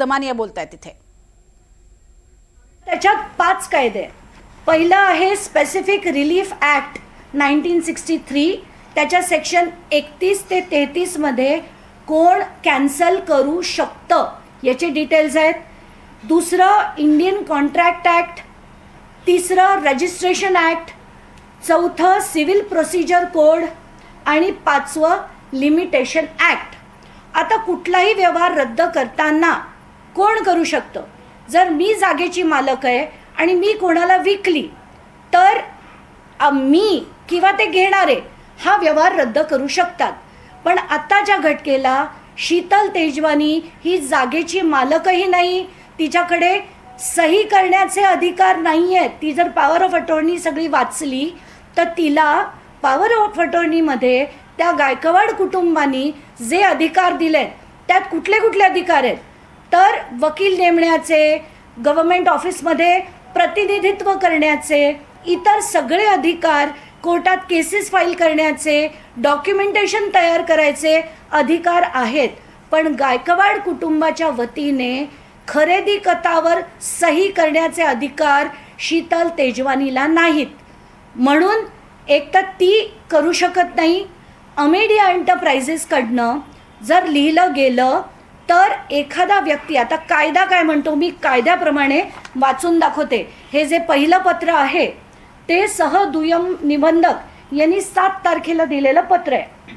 जमानिया बोलत आहेत तिथे. त्याच्यात पाच कायदे पहिलं आहे specific relief act nineteen sixty three त्याच्या सेक्शन एकतीस ते तेहतीसमध्ये कोण कॅन्सल करू शकतं याचे डिटेल्स आहेत. दुसरं इंडियन कॉन्ट्रॅक्ट ॲक्ट तिसरं रजिस्ट्रेशन ॲक्ट चौथं सिव्हिल प्रोसिजर कोड आणि पाचवं लिमिटेशन ॲक्ट आता कुठलाही व्यवहार रद्द करताना कोण करू शकतं? जर मी जागेची मालक आहे आणि मी कोणाला विकली तर मी किंवा ते घेणारे हा व्यवहार रद्द करू शकतात. पण आत्ताच्या घटकेला शीतल तेजवानी ही जागेची मालकही नाही तिच्याकडे सही करण्याचे अधिकार नाही आहेत ती जर पॉवर ऑफ अटॉर्नी सगळी वाचली तर तिला पॉवर ऑफ अटॉर्नीमध्ये त्या गायकवाड कुटुंबानी जे अधिकार दिलेत त्यात कुठले कुठले अधिकार आहेत? तर वकील नेमण्याचे गव्हर्मेंट ऑफिसमध्ये प्रतिनिधित्व करण्याचे इतर सगळे अधिकार कोर्टात केसेस फाईल करण्याचे डॉक्युमेंटेशन तयार करायचे अधिकार आहेत. पण गायकवाड कुटुंबाच्या वतीने खरेदी कथावर सही करण्याचे अधिकार शीतल तेजवानीला नाहीत. म्हणून एक तर ती करू शकत नाही. अमेडिया एंटरप्राइजेसकडनं जर लिहिलं गेलं तर एखादा व्यक्ती आता कायदा काय म्हणतो? मी कायद्याप्रमाणे वाचून दाखवते. हे जे पहिलं पत्र आहे ते सह दुय्यम निबंधक यांनी सात तारखेला दिलेलं पत्र आहे.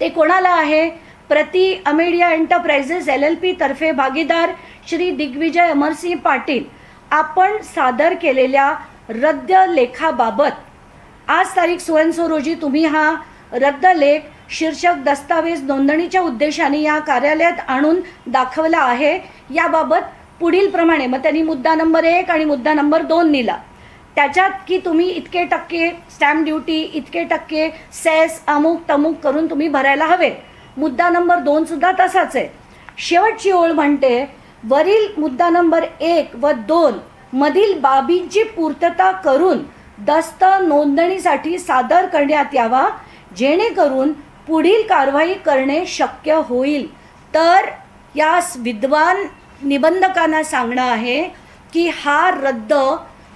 ते कोणाला आहे? प्रति Amedia enterprises L L P तर्फे भागीदार श्री दिग्विजय अमरसिंह पाटील. आपण सादर केलेल्या रद्द लेखाबाबत आज तारीख सोळा रोजी तुम्ही हा रद्द लेख शीर्षक दस्तावेज नोंदणीच्या उद्देशाने या कार्यालयात आणून दाखवला आहे. याबाबत पुढील प्रमाणे मग त्यांनी मुद्दा नंबर एक आणि मुद्दा नंबर दोन दिला त्याच्यात की तुम्ही इतके टक्के स्टॅम्प ड्युटी इतके टक्के सेस अमुक तमुक करून तुम्ही भरायला हवेत. मुद्दा नंबर दोन सुद्धा तसाच आहे. शेवटची ओळ म्हणते वरील मुद्दा नंबर एक व दोन मधील बाबींची पूर्तता करून दस्त नोंदणीसाठी सादर करण्यात यावा जेणेकरून पुढील कारवाई करणे शक्य होईल. तर या विद्वान निबंधकांना सांगणं आहे की हा रद्द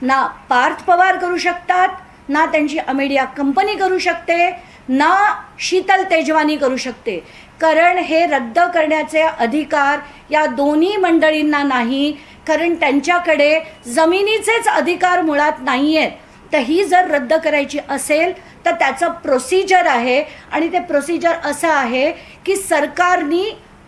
ना पार्थ पवार करू शकतात ना त्यांची अमेडिया कंपनी करू शकते ना शीतल तेजवानी करू शकते. कारण हे रद्द करण्याचे अधिकार या दोन्ही मंडळींना नाही कारण त्यांच्याकडे जमिनीचेच अधिकार मुळात नाही आहेत तर ही जर रद्द करायची असेल तर त्याचं प्रोसिजर आहे. आणि ते प्रोसिजर असं आहे की सरकारनी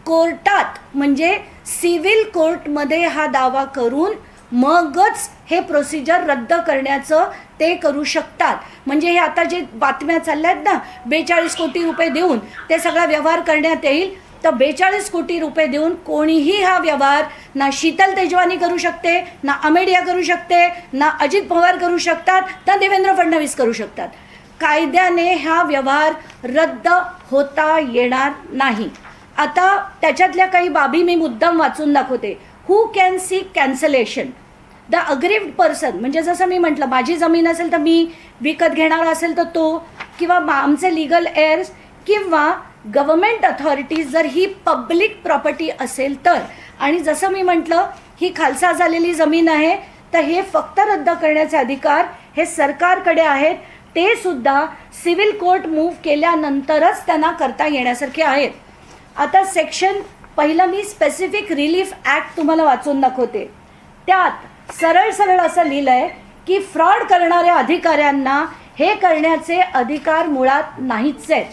कोर्टात म्हणजे सिव्हिल कोर्टमध्ये हा दावा करून मगच हे प्रोसिजर रद्द करण्याचं ते करू शकतात. म्हणजे हे आता जे बातम्या चालल्या आहेत ना बेचाळीस कोटी रुपये देऊन ते सगळा व्यवहार करण्यात येईल तर बेचाळीस कोटी रुपये देऊन कोणीही हा व्यवहार ना शीतल तेजवानी करू शकते ना अमेडिया करू शकते ना अजित पवार करू शकतात ना देवेंद्र फडणवीस करू शकतात. कायद्याने हा व्यवहार रद्द होता येणार नाही. आता त्याच्यातल्या काही बाबी मी मुद्दाम वाचून दाखवते. Who can see cancellation the aggrieved person म्हणजे जसं मी म्हटलं माझी जमीन असेल तर मी विकत घेणारा असेल तर तो किंवा आमचे लिगल एअर्स किंवा गव्हर्मेंट अथॉरिटीज जर ही पब्लिक प्रॉपर्टी असेल तर आणि जसं मी म्हटलं ही खालसा झालेली जमीन आहे तर हे फक्त रद्द करण्याचे अधिकार हे सरकारकडे आहेत. ते सुद्धा सिव्हिल कोर्ट मूव्ह केल्यानंतरच त्यांना करता येण्यासारखे आहेत. आता सेक्शन पहिलं मी स्पेसिफिक रिलीफ ॲक्ट तुम्हाला वाचून दाखवते. त्यात सरळ सरळ असं लिहिलं आहे की फ्रॉड करणाऱ्या अधिकाऱ्यांना हे करण्याचे अधिकार मुळात नाहीच आहेत.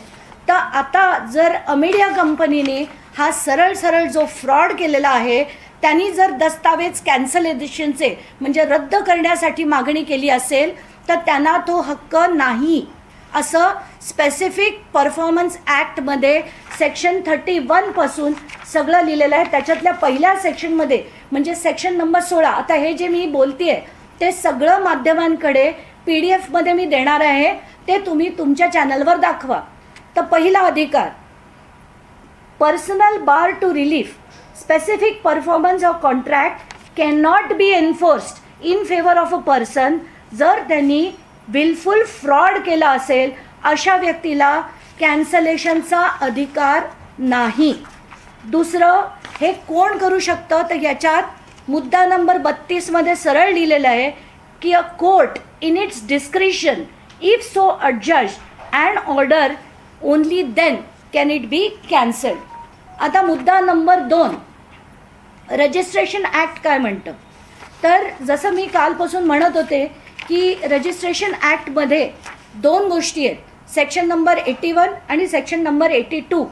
तर आता जर अमेडिया कंपनीने हा सरळ सरळ जो फ्रॉड केलेला आहे त्यांनी जर दस्तावेज कॅन्सलेशनचे म्हणजे रद्द करण्यासाठी मागणी केली असेल तर त्यांना तो हक्क नाही. असं स्पेसिफिक परफॉर्मन्स ॲक्टमध्ये सेक्शन थर्टी वनपासून सगळं लिहिलेलं आहे. त्याच्यातल्या पहिल्या सेक्शनमध्ये म्हणजे सेक्शन नंबर सोळा आता हे जे मी बोलते आहे ते सगळं माध्यमांकडे पी डी एफमध्ये मी देणार आहे. ते तुम्ही तुमच्या चॅनलवर दाखवा. तर पहिला अधिकार. Personal bar to relief specific performance of contract can not be enforced in favour of a person जर त्यांनी विलफुल फ्रॉड केला असेल अशा व्यक्तीला कॅन्सलेशनचा अधिकार नाही. दुसरं हे कोण करू शकतं? तर याच्यात मुद्दा नंबर बत्तीसमध्ये सरळ लिहिलेलं आहे की a court in its discretion if so adjust and order only then can it be cancelled आता मुद्दा नंबर दोन. रजिस्ट्रेशन ॲक्ट काय म्हणतं? तर जसं मी कालपासून म्हणत होते की रजिस्ट्रेशन ॲक्टमध्ये दोन गोष्टी आहेत. सेक्शन नंबर एटी वन आणि सेक्शन नंबर एटी टू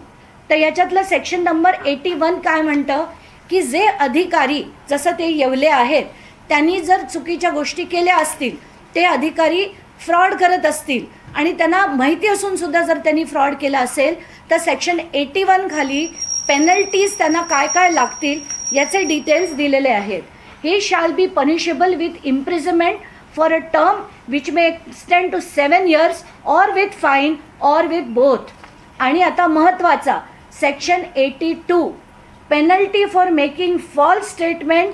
तर याच्यातलं सेक्शन नंबर एटी वन काय म्हणतं? की जे अधिकारी जसं ते येवले आहेत त्यांनी जर चुकीच्या गोष्टी केल्या असतील ते अधिकारी फ्रॉड करत असतील. आणि त्यांना माहिती असून सुद्धा जर त्यांनी फ्रॉड केला असेल तर सेक्शन एटी वन खाली पेनल्टीज त्यांना काय काय लागतील याचे डिटेल्स दिलेले आहेत. हे shall be punishable with imprisonment for a term which may extend to seven years or with fine or with both आणि आता महत्त्वाचा section eighty two penalty for making false statement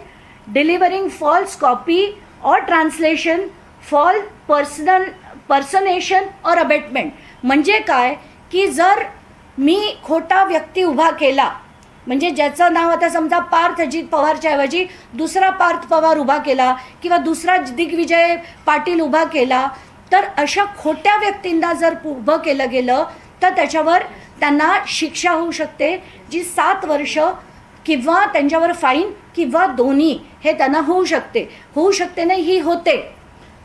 delivering false copy or translation fall personal personation or abetment. म्हणजे काय? की जर मी खोटा व्यक्ती उभा केला म्हणजे ज्याचं नाव आता समजा पार्थ अजित पवारच्या ऐवजी दुसरा पार्थ पवार उभा केला किंवा दुसरा दिग्विजय पाटील उभा केला तर अशा खोट्या व्यक्तींना जर उभं केलं गेलं तर त्याच्यावर त्यांना शिक्षा होऊ शकते जी सात वर्ष किंवा त्यांच्यावर फाईन किंवा दोन्ही हे त्यांना होऊ शकते. होऊ शकते नाही ही होते.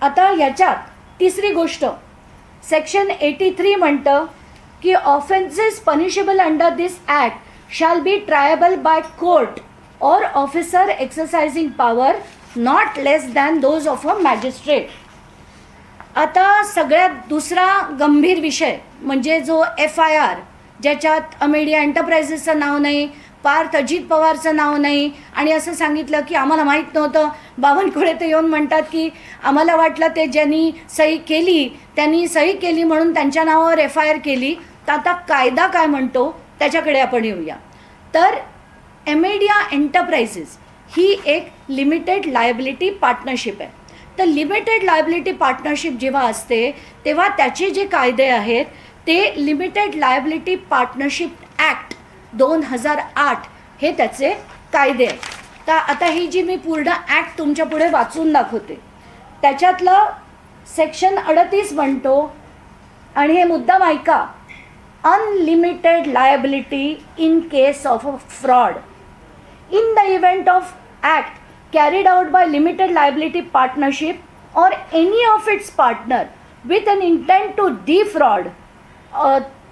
आता याच्यात तिसरी गोष्ट. सेक्शन एटी थ्री म्हणतं की offences punishable under this act shall be triable by court or officer exercising power not less than those of a magistrate आता सगळ्यात दुसरा गंभीर विषय म्हणजे जो एफ आय आर ज्याच्यात अमेडिया एंटरप्राइजेसचं नाव नाही पार्थ अजित पवारचं नाव नाही. आणि असं सांगितलं की आम्हाला माहीत नव्हतं. बावनकुळे ते येऊन म्हणतात की आम्हाला वाटलं ते ज्यांनी सही केली त्यांनी सही केली म्हणून त्यांच्या नावावर एफ आय आर केली. तर आता कायदा काय म्हणतो? त्याच्याकडे आपण येऊया. तर एमेडिया एंटरप्राइजेस ही एक लिमिटेड लायबिलिटी पार्टनरशिप आहे. तर लिमिटेड लायबिलिटी पार्टनरशिप जेव्हा असते तेव्हा त्याचे जे कायदे आहेत ते लिमिटेड लायबिलिटी पार्टनरशिप ॲक्ट दोन हजार आठ हे त्याचे कायदे तर आता ही जी मी पूर्ण ॲक्ट तुमच्यापुढे वाचून दाखवते. त्याच्यातलं सेक्शन अडतीस म्हणतो आणि हे मुद्दा ऐका. Unlimited liability in case of a fraud in the event of act carried out by limited liability partnership or any of its partner with an intent to defraud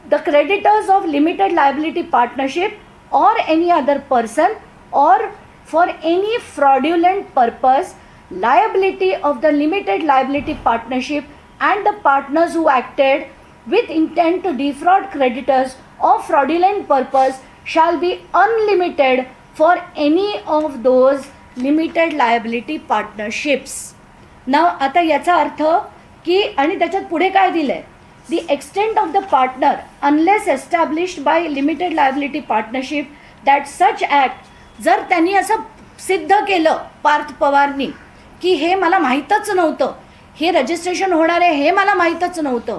the creditors of limited liability partnership or any other person or for any fraudulent purpose liability of the limited liability partnership and the partners who acted with intent to defraud creditors of fraudulent purpose shall be unlimited for any of those limited liability partnerships. नाव आता याचा अर्थ की आणि त्याच्यात पुढे काय दिलं आहे the extent of the partner unless established by limited liability partnership that such act जर त्यांनी असं सिद्ध केलं पार्थ पवारनी की हे मला माहीतच नव्हतं हे रजिस्ट्रेशन होणार आहे हे मला माहीतच नव्हतं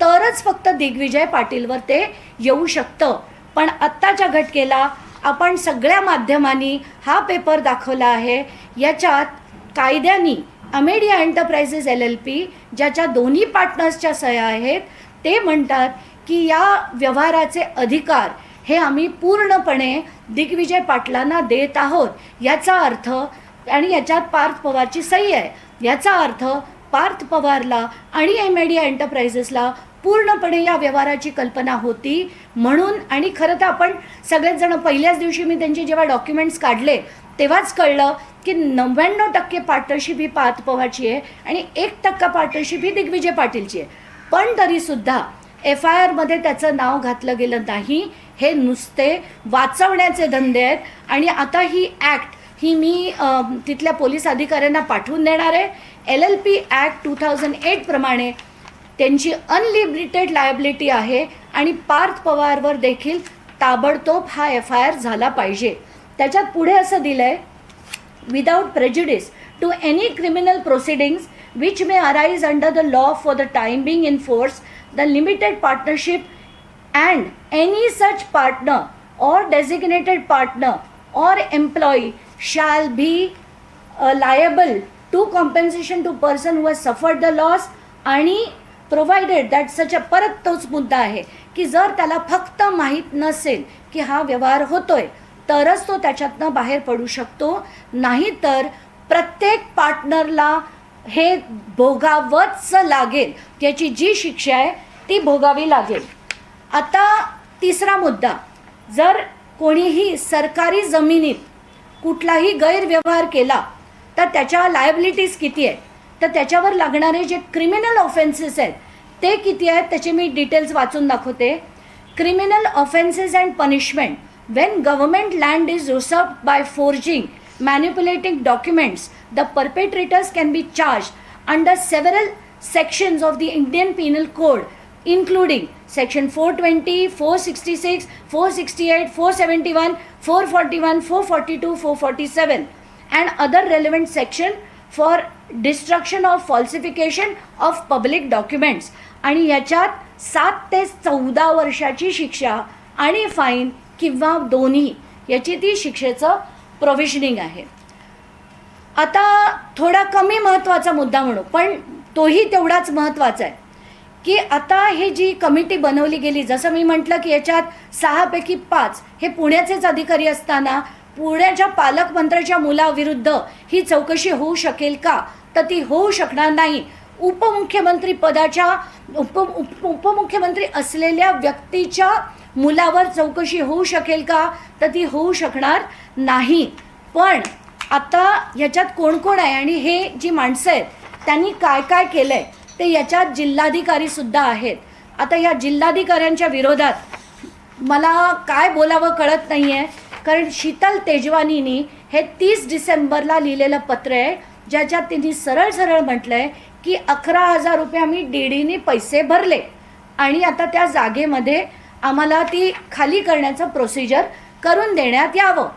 तरच फक्त दिग्विजय पाटीलवर ते येऊ शकतं. पण आत्ताच्या घटकेला आपण सगळ्या माध्यमांनी हा पेपर दाखवला आहे. याच्यात कायद्यानी Amedia enterprises L L P ज्याच्या दोन्ही पार्टनर्सच्या सह्या आहेत ते म्हणतात की या व्यवहाराचे अधिकार हे आम्ही पूर्णपणे दिग्विजय पाटलांना देत आहोत. याचा अर्थ आणि याच्यात पार्थ पवारची सही आहे याचा अर्थ पार्थ पवारला आणि एमेडिया एंटरप्राइजेसला पूर्णपणे या व्यवहाराची कल्पना होती म्हणून आणि खरं तर आपण सगळेच जण पहिल्याच दिवशी मी त्यांचे जेव्हा डॉक्युमेंट्स काढले तेव्हाच कळलं की नव्याण्णव टक्के पार्टनरशिप ही पार्थ पवारची आहे आणि एक टक्का पार्टनरशिप ही दिग्विजय पाटीलची आहे. पण तरीसुद्धा एफ आय आरमध्ये त्याचं नाव घातलं गेलं नाही. हे नुसते वाचवण्याचे धंदे आहेत आणि आता ही ॲक्ट ही मी तिथल्या पोलीस अधिकाऱ्यांना पाठवून देणार आहे. L L P act two thousand एटप्रमाणे त्यांची अनलिमिटेड लायबिलिटी आहे आणि पार्थ पवारवर देखील ताबडतोब हा एफ आय आर झाला पाहिजे. त्याच्यात पुढे असं दिलं आहे without prejudice to any criminal proceedings which may arise under the law for the time being in force the limited partnership and any such partner or designated partner or employee shall be liable to compensation to person who has suffered the loss आणि provided that such a परत तोच मुद्दा आहे की जर त्याला फक्त माहीत नसेल की हा व्यवहार होतो आहे तरच तो त्याच्यातनं बाहेर पडू शकतो. नाहीतर प्रत्येक पार्टनरला हे भोगावंच लागेल. त्याची जी शिक्षा आहे ती भोगावी लागेल. आता तिसरा मुद्दा. जर कोणीही सरकारी जमिनीत कुठलाही गैरव्यवहार केला तर त्याच्या लायबिलिटीज किती आहेत? तर त्याच्यावर लागणारे जे क्रिमिनल ऑफेन्सेस आहेत ते किती आहेत? त्याचे मी डिटेल्स वाचून दाखवते. Criminal offences and punishment when government land is usurped by forging manipulating documents the perpetrators can be charge under several sections of the Indian Penal Code, including section 420, 466, 468, 471, 441, 442, 447, and other relevant section for destruction of falsification of public documents. आणि याच्यात सात ते चौदा वर्षाची शिक्षा आणि fine किंवा दोन्ही याची ती शिक्षेचं प्रोव्हिजनिंग आहे. आता थोडा कमी महत्त्वाचा मुद्दा म्हणू पण तोही तेवढाच महत्त्वाचा आहे. की आता हे जी कमिटी बनवली गेली जसं मी म्हटलं की याच्यात सहापैकी पाच हे पुण्याचेच अधिकारी असताना पुण्याच्या पालकमंत्र्याच्या मुलाविरुद्ध ही चौकशी होऊ शकेल का? तर ती होऊ शकणार नाही. उपमुख्यमंत्री पदाच्या उप उप उपमुख्यमंत्री असलेल्या व्यक्तीच्या मुलावर चौकशी होऊ शकेल का? तर ती होऊ शकणार नाही. पण आता ह्याच्यात कोण कोण आहे? आणि हे जी माणसं आहेत त्यांनी काय काय केलं आहे ते याच्यात जिल्हाधिकारीसुद्धा आहेत. आता या जिल्हाधिकाऱ्यांच्या विरोधात मला काय बोलावं कळत नाही आहे कारण शीतल तेजवानीनी हे तीस डिसेंबरला लिहिलेलं पत्र आहे ज्याच्यात तिने सरळ सरळ म्हटलं आहे की अकरा हजार रुपये आम्ही डी डीने पैसे भरले. आणि आता त्या जागेमध्ये आम्हाला ती खाली करण्याचं प्रोसिजर करून देण्यात यावं.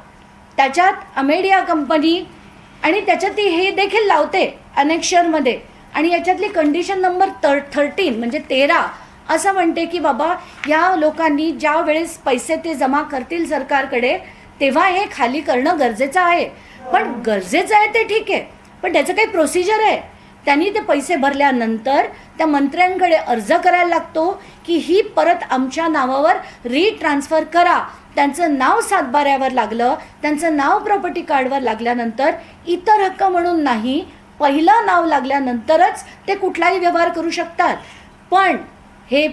त्याच्यात अमेडिया कंपनी आणि त्याच्यात ती हे देखील लावते अनेक्शरमध्ये आणि याच्यातली कंडिशन नंबर तर थर्टीन म्हणजे तेरा असं म्हणते की बाबा या लोकांनी ज्या वेळेस पैसे ते जमा करतील सरकारकडे तेव्हा हे खाली करणं गरजेचं आहे. पण गरजेचं आहे ते ठीक आहे. पण त्याचं काही प्रोसिजर आहे. त्यांनी ते पैसे भरल्यानंतर त्या मंत्र्यांकडे अर्ज करायला लागतो की ही परत आमच्या नावावर रिट्रान्सफर करा. त्यांचं नाव सातबाऱ्यावर लागलं त्यांचं नाव प्रॉपर्टी कार्डवर लागल्यानंतर इतर हक्क म्हणून नाही पहिलं नाव लागल्यानंतरच ते कुठलाही व्यवहार करू शकतात. पण हे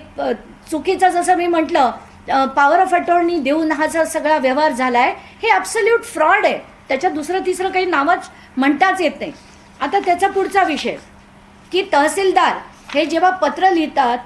चुकीचं जसं मी म्हटलं पॉवर ऑफ अटॉर्नी देऊन हा जर सगळा व्यवहार झाला आहे हे ॲब्सल्यूट फ्रॉड आहे. त्याच्यात दुसरं तिसरं काही नावच म्हणताच येत नाही. आता त्याचा पुढचा विषय. की तहसीलदार हे जेव्हा पत्र लिहितात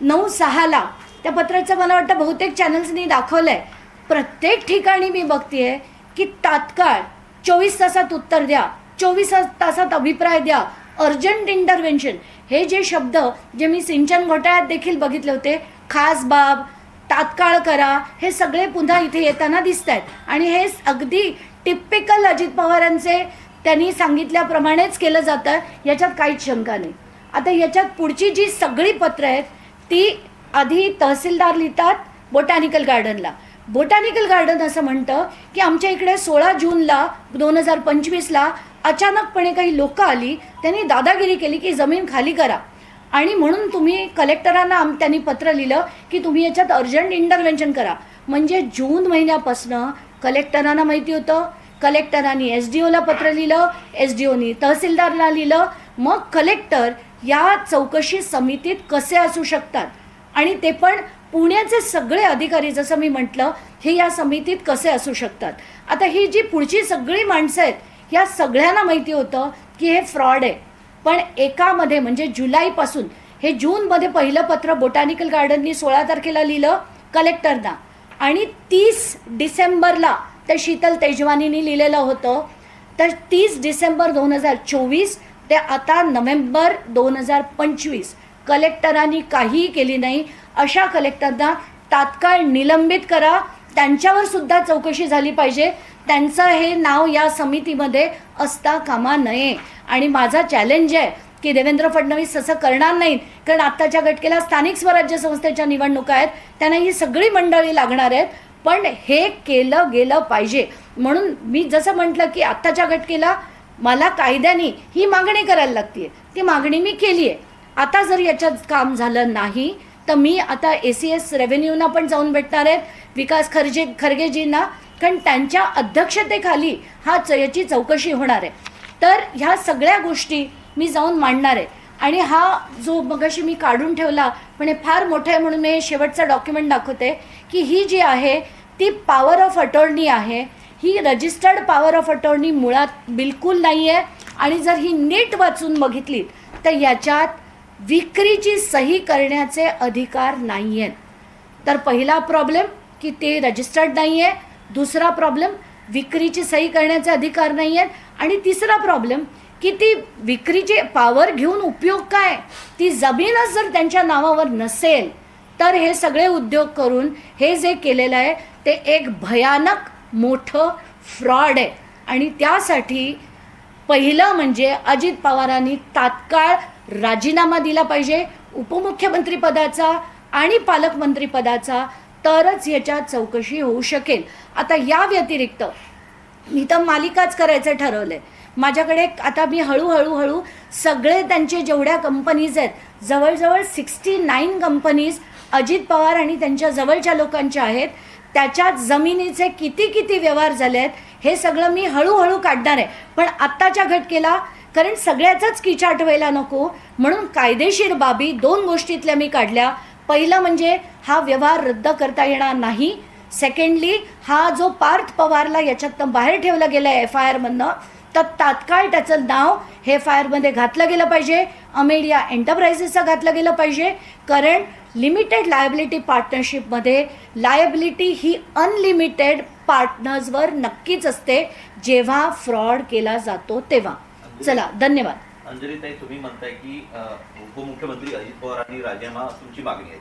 नऊ सहाला त्या पत्राचं मला वाटतं बहुतेक चॅनल्सनी दाखवलं आहे प्रत्येक ठिकाणी मी बघते की तात्काळ चोवीस तासात उत्तर द्या चोवीस तासात अभिप्राय द्या अर्जंट इंटरव्हेन्शन हे जे शब्द जे मी सिंचन घोटाळ्यात देखील बघितले होते खास बाब तात्काळ करा हे सगळे पुन्हा इथे येताना दिसत आहेत आणि हे अगदी टिपिकल अजित पवारांचे त्यांनी सांगितल्याप्रमाणेच केलं जातं याच्यात काहीच शंका नाही. आता याच्यात पुढची जी सगळी पत्रं आहेत ती आधी तहसीलदार लिहितात बोटॅनिकल गार्डनला. बोटॅनिकल गार्डन असं म्हणतं की आमच्या इकडे सोळा जूनला दोन हजार पंचवीसला अचानकपणे काही लोक आली त्यांनी दादागिरी केली की जमीन खाली करा. आणि म्हणून तुम्ही कलेक्टरांना आम त्यांनी पत्र लिहिलं की तुम्ही याच्यात अर्जंट इंटरव्हेन्शन करा. म्हणजे जून महिन्यापासनं कलेक्टरांना माहिती होतं कलेक्टरांनी एस डी ओला पत्र लिहिलं एस डी ओनी तहसीलदारला लिहिलं. मग कलेक्टर या चौकशी समितीत कसे असू शकतात? आणि ते पण पुण्याचे सगळे अधिकारी जसं मी म्हटलं हे या समितीत कसे असू शकतात? आता ही जी पुढची सगळी माणसं आहेत या सगळ्यांना माहिती होतं की हे फ्रॉड आहे. पण एकामध्ये म्हणजे जुलैपासून हे जूनमध्ये पहिलं पत्र बोटॅनिकल गार्डननी सोळा तारखेला लिहिलं कलेक्टरना. आणि तीस डिसेंबरला ते शीतल तेजवानीनी लिहिलेलं होतं. तर तीस डिसेंबर दोन हजार चोवीस ते आता नोव्हेंबर दोन हजार पंचवीस कलेक्टरांनी काहीही केली नाही. अशा कलेक्टरना तात्काळ निलंबित करा. त्यांच्यावर सुद्धा चौकशी झाली पाहिजे. त्यांचं हे नाव या समितीमध्ये असता कामा नये. आणि माझा चॅलेंज आहे की देवेंद्र फडणवीस असं करणार नाहीत. कारण आत्ताच्या घटकेला स्थानिक स्वराज्य संस्थेच्या निवडणुका आहेत. त्यांना ही सगळी मंडळी लागणार आहेत. पण हे केलं गेलं पाहिजे. म्हणून मी जसं म्हटलं की आत्ताच्या घटकेला मला कायद्याने ही मागणी करायला लागते ती मागणी मी केली आहे आता जर याच्यात काम झालं नाही तर मी आता ए सी एस रेव्हेन्यूना पण जाऊन भेटणार आहेत विकास खर्जे खरगेजींना. कारण त्यांच्या अध्यक्षतेखाली हा च याची चौकशी होणार आहे. तर ह्या सगळ्या गोष्टी मी जाऊन मांडणार आहे. आणि हा जो मगाशी मी काढून ठेवला पण हे फार मोठं आहे म्हणून मी हे शेवटचं डॉक्युमेंट दाखवते की ही जी आहे ती पॉवर ऑफ अटॉर्नी आहे. ही रजिस्टर्ड पॉवर ऑफ अटॉर्नी मुळात बिलकुल नाही आहे आणि जर ही नीट वाचून बघितली तर याच्यात विक्रीची सही करण्याचे अधिकार नाही आहेत तर पहिला प्रॉब्लेम की ते रजिस्टर्ड नाही आहे दुसरा प्रॉब्लेम विक्रीची सही करण्याचे अधिकार नाही आहेत आणि तिसरा प्रॉब्लेम की ती विक्रीची पावर घेऊन उपयोग काय? ती जमीनच जर त्यांच्या नावावर नसेल तर हे सगळे उद्योग करून हे जे केलेलं आहे ते एक भयानक मोठं फ्रॉड आहे. आणि त्यासाठी पहिलं म्हणजे अजित पवारांनी तात्काळ राजीनामा दिला पाहिजे उपमुख्यमंत्रीपदाचा आणि पालकमंत्रीपदाचा तरच याच्यात चौकशी होऊ शकेल. आता या व्यतिरिक्त मी तर मालिकाच करायचं ठरवलं आहे माझ्याकडे आता मी हळूहळू हळू सगळे त्यांचे जेवढ्या कंपनीज आहेत जवळजवळ sixty nine companies Ajit Pawar आणि त्यांच्या जवळच्या लोकांच्या आहेत. त्याच्यात जमिनीचे किती किती व्यवहार झाले आहेत हे सगळं मी हळूहळू काढणार आहे. पण आत्ताच्या घटकेला कारण सगळ्याचाच किचाट व्हायला नको म्हणून कायदेशीर बाबी दोन गोष्टीतल्या मी काढल्या. पहिलं म्हणजे हा व्यवहार रद्द करता येणार नाही. सेकंडली हा जो पार्थ पवारला याच्यातनं बाहेर ठेवला गेला आहे एफ आय आरमधनं तर तात्काळ त्याचं नाव हे फायरमध्ये आय आरमध्ये घातलं गेलं पाहिजे. अमेडिया एंटरप्राइजेसचं घातलं गेलं पाहिजे. कारण लिमिटेड लायबिलिटी पार्टनरशिपमध्ये लायबिलिटी ही अनलिमिटेड पार्टनर्सवर नक्कीच असते. जेव्हा फ्रॉड केला जातो तेव्हा. चला धन्यवाद. अंजलीताई तुम्ही म्हणताय की उपमुख्यमंत्री अजित पवारांनी राजीनामा तुमची मागणी आहे.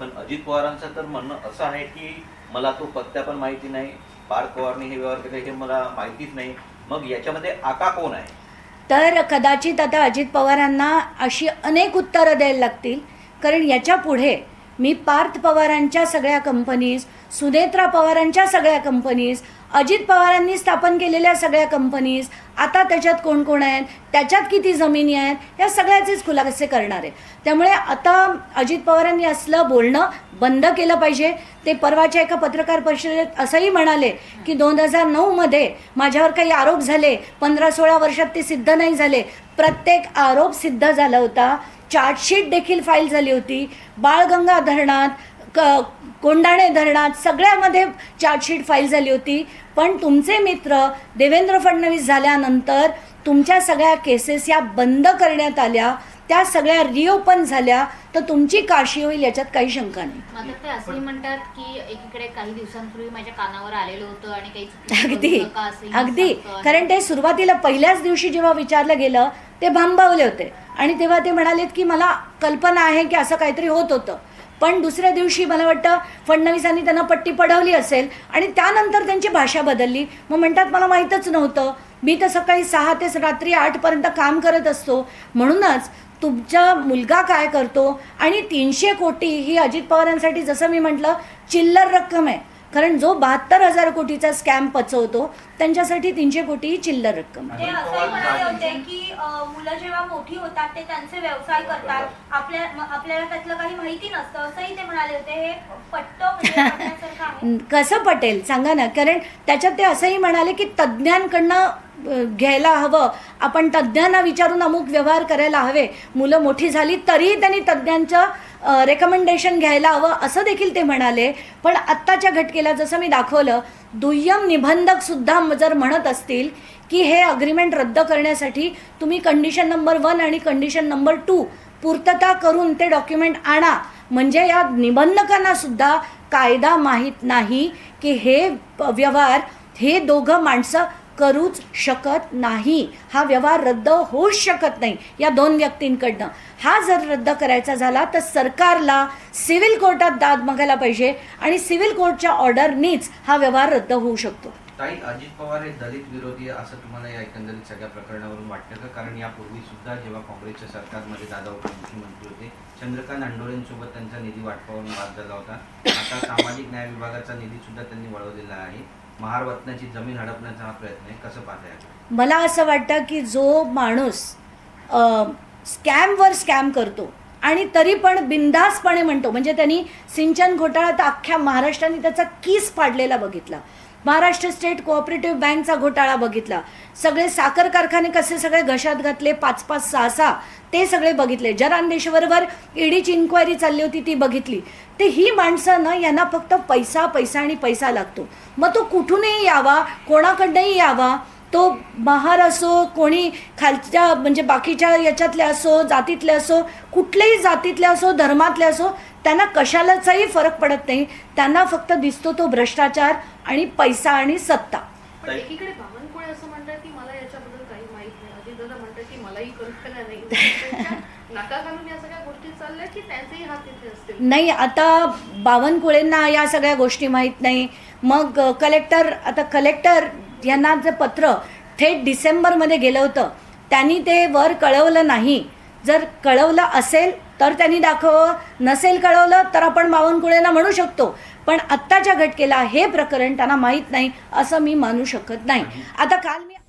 पण अजित पवारांचं तर म्हणणं असं आहे की मला तो पत्ता पण माहिती नाही पार्थ पवारने हे व्यवहार केले हे मला माहितीच नाही. मग याच्यामध्ये आका कोण आहे? तर कदाचित आता अजित पवारांना अशी अनेक उत्तरं द्यायला लागतील. कारण याच्यापुढे मी पार्थ पवारांच्या सगळ्या कंपनीज सुनेत्रा पवारांच्या सगळ्या कंपनीज अजित पवारांनी स्थापन केलेल्या सगळ्या कंपनीज आता त्याच्यात कोण कोण आहेत त्याच्यात किती जमिनी आहेत या सगळ्याचेच खुलासे करणार. आहे त्यामुळे आता अजित पवारांनी असलं बोलणं बंद केलं पाहिजे. ते परवाच्या एका पत्रकार परिषदेत असंही म्हणाले की दोन हजार नऊमध्ये माझ्यावर काही आरोप झाले पंधरा सोळा वर्षात ते सिद्ध नाही झाले. प्रत्येक आरोप सिद्ध झाला होता. चार्जशीट देखील फाईल झाली होती. बाळगंगा धरणात क कोंडाणे धरणात सगळ्यामध्ये चार्जशीट फाईल झाली होती. पण तुमचे मित्र देवेंद्र फडणवीस झाल्यानंतर तुमच्या सगळ्या केसेस या बंद करण्यात आल्या. त्या सगळ्या रिओपन झाल्या. तर तुमची काशी होईल याच्यात काही शंका नाही. मात्र ते असंही म्हणतात की एकीकडे काही दिवसांपूर्वी माझ्या कानावर आलेलं होतं आणि काही अगदी. अगदी. कारण ते सुरुवातीला पहिल्याच दिवशी जेव्हा विचारलं गेलं ते भांबावले होते. आणि तेव्हा ते म्हणालेत की मला कल्पना आहे की असं काहीतरी होत होतं. पण दुसऱ्या दिवशी मला वाटतं फडणवीसांनी त्यांना पट्टी पडवली असेल आणि त्यानंतर त्यांची भाषा बदलली. मग म्हणतात मला माहीतच नव्हतं. मी तर सकाळी सहा ते रात्री आठपर्यंत काम करत असतो. म्हणूनच तुमचा मुलगा काय करतो? आणि तीनशे कोटी ही अजित पवारांसाठी जसं मी म्हटलं चिल्लर रक्कम आहे. कारण जो बहात्तर हजार कोटीचा स्कॅम पचवतो त्यांच्यासाठी तीनशे कोटी ही चिल्लर रक्कम. ते असंही म्हणाले होते की अं, मुलं जेव्हा मोठी होतात ते त्यांचे व्यवसाय करतात. आपल्या म- आपल्याला त्यातलं काही माहिती नसतं असंही ते म्हणाले होते. हे पट्ट म्हणजे पटण्यासारखं आहे. कसं पटेल? सांगा ना कारण त्याच्यात ते असंही म्हणाले की तज्ज्ञांकडनं अ, घ्यायला हवं. आपण तज्ज्ञांना विचारून अमुक व्यवहार करायला हवे. मुलं मोठी झाली तरीही त्यांनी तज्ज्ञांचं रेकमेंडेशन घ्यायला हवं असं देखील ते म्हणाले. पण आत्ताच्या घटकेला जसं मी दाखवलं दुय्यम निबंधकसुद्धा जर म्हणत असतील की हे अग्रीमेंट रद्द करण्यासाठी तुम्ही कंडिशन नंबर वन आणि कंडिशन नंबर टू पूर्तता करून ते डॉक्युमेंट आणा. म्हणजे या निबंधकांना सुद्धा कायदा माहीत नाही की हे व्यवहार हे दोघं माणसं करूच शकत नाही. हा व्यवहार रद्द होऊच शकत नाही या दोन व्यक्तींकडनं. हा जर रद्द करायचा झाला तर सरकारला सिव्हिल कोर्टात दाद मागायला पाहिजे आणि सिव्हिल कोर्टच्या ऑर्डरनीच हा व्यवहार रद्द होऊ शकतो. ताई अजित पवार हे दलित विरोधी असं तुम्हाला या एकंदरीत सगळ्या प्रकरणावरून वाटतं का? कारण यापूर्वी सुद्धा जेव्हा काँग्रेसच्या सरकारमध्ये दादा उपमुख्यमंत्री होते चंद्रकांत आंडोळेंसोबत त्यांचा निधी वाटपावरून वाद झाला होता. आता सामाजिक न्याय विभागाचा निधी सुद्धा त्यांनी वळवलेला आहे. महारवतनाची जमीन हडपण्याचा हा प्रयत्न आहे. कसं पाहता मला असं वाटतं की जो माणूस स्कॅमवर स्कॅम करतो आणि तरी पण बिंदासपणे म्हणतो म्हणजे त्यांनी सिंचन घोटाळा तर अख्ख्या महाराष्ट्राने त्याचा कीस पाडलेला बघितला. महाराष्ट्र स्टेट कोऑपरेटिव्ह बँकचा घोटाळा बघितला. सगळे साखर कारखाने कसे सगळे घशात घातले पाच पाच सहा सहा ते सगळे बघितले. जरांदेशबरोबर ईडीची इन्क्वायरी चालली होती ती बघितली. ते ही माणसं ना यांना फक्त पैसा पैसा आणि पैसा लागतो. मग तो कुठूनही यावा कोणाकडनंही यावा तो महार असो कोणी खालच्या म्हणजे बाकीच्या याच्यातले असो जातीतले असो कुठल्याही जातीतले असो धर्मातले असो त्यांना कशालाचाही फरक पडत नाही. त्यांना फक्त दिसतो तो भ्रष्टाचार आणि पैसा आणि सत्ता. पण ताई- एकीकडे बावनकुळे असं म्हणतात की मला याच्याबद्दल काही माहीत नाही. अजितदादा म्हणतात की मलाही कल्पना आता बावनकुळेंना या सगळ्या गोष्टी माहीत नाही. मग कलेक्टर आता कलेक्टर यांना जे पत्र थेट डिसेंबरमध्ये गेलं होतं. त्यांनी ते वर कळवलं नाही. जर कळवलं असेल तर त्यांनी दाखवावं. नसेल कळवलं तर आपण बावनकुळेला म्हणू शकतो. पण आत्ताच्या घटकेला हे प्रकरण त्यांना माहीत नाही असं मी मानू शकत नाही. आता काल मी